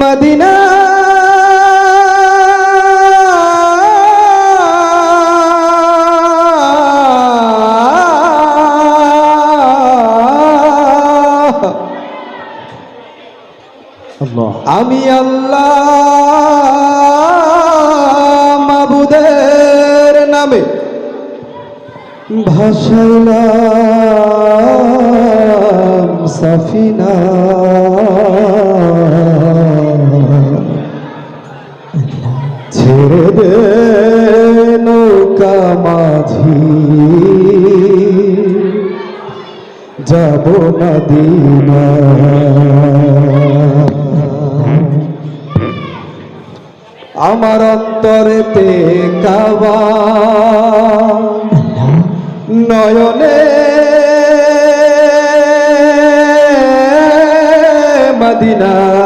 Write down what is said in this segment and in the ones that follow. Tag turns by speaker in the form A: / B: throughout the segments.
A: Medina. আমি আল্লাহ মাবুদের নামে ভাসাইলাম সাফিনা। দে নৌকা মাঝি। যাব মদিনা আমার অন্তরেতে কাবা নয়নে মদিনা।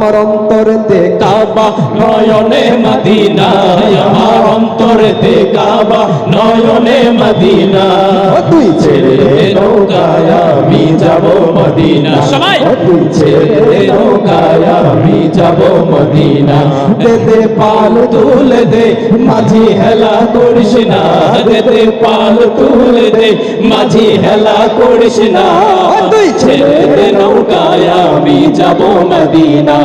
A: আমার অন্তরেতে
B: কাবা নয়নে মদিনা আমার অন্তরেতে কাবা নয়নে মদিনা
A: তুই
B: ছেড়ে নৌকায় আমি যাব মদিনা সবাই।
A: তুই
B: ছেড়ে নৌকায় আমি যাব মদিনা দেতে পাল তুলে দে মাঝি হেলা করিস না। দেতে পাল তুলে দে মাঝি হেলা করিস না।
A: তুই
B: ছেড়ে নৌকায় আমি যাব মদিনা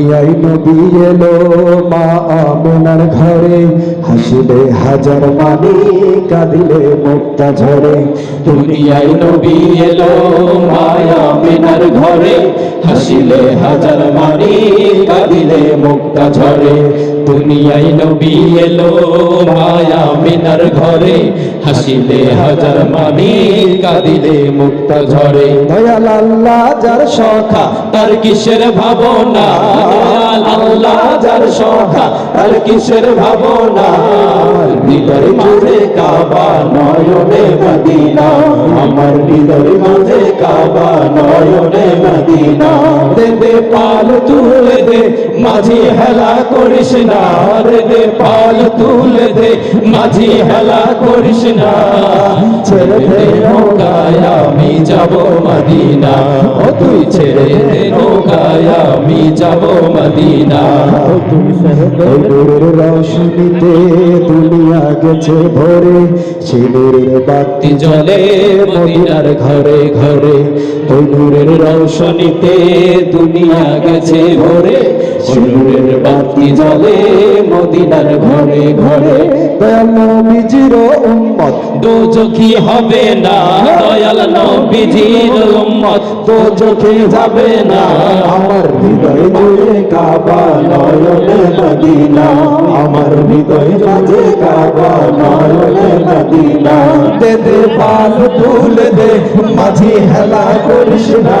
A: দুনিয়ায় নবী এলো মা আমেনার ঘরে। হাসিলে হাজার মানি কাঁদিলে মুক্তা ঝরে।
B: দুনিয়ায় নবী এলো মায়া মিনার ঘরে। হাসিলে হাজার মানি কাঁদিলে মুক্তা ঝরে। দুনিয়ায় নবী এলো মায়া মিনার ঘরে। হাসিলে হাজার মানি কাঁদিলে মুক্তা ঝরে।
A: দয়াল আল্লাহ যার
B: সখা, তার কিসের ভাবনা? দয়াল আল্লাহ যার সখা তার কিসের ভাবনা? ভিতরে মাঝে কাবা, নয়নে মদিনা। আমার ভিতরে মাঝে কাবা নয়নে মদিনা। দে দে পাল তুলে দে মাঝি হেলা করিস না। রে দে পাল তুলে দে মাঝি হেলা করিস না। ছেড়ে দে নৌকায় আমি যাব মদিনা। ও তুই ছেড়ে দে নৌকায় আমি যাব মদিনা। ও তুই ছেড়ে দে
A: নূরের রোশনীতে দুনিয়া গেছে ভরে শিলের বাতি
B: জলে মদিনার ঘরে ঘরে। ওই নূরের রৌশনীতে দুনিয়া গেছে ভরে বাতি জলে মদিনার ঘরে ঘরে।
A: দয়াল নবীজির উম্মত।
B: দোজখি হবে না দয়াল নবীজির উম্মত। দোজখে যাবে না
A: আমার হৃদয় জুড়ে কাবা নয়নে মদিনা। আমার হৃদয় মাঝে কাবা নয়নে মদিনা। দে দে পাল তুলে দে মাঝি হেলা করিস না।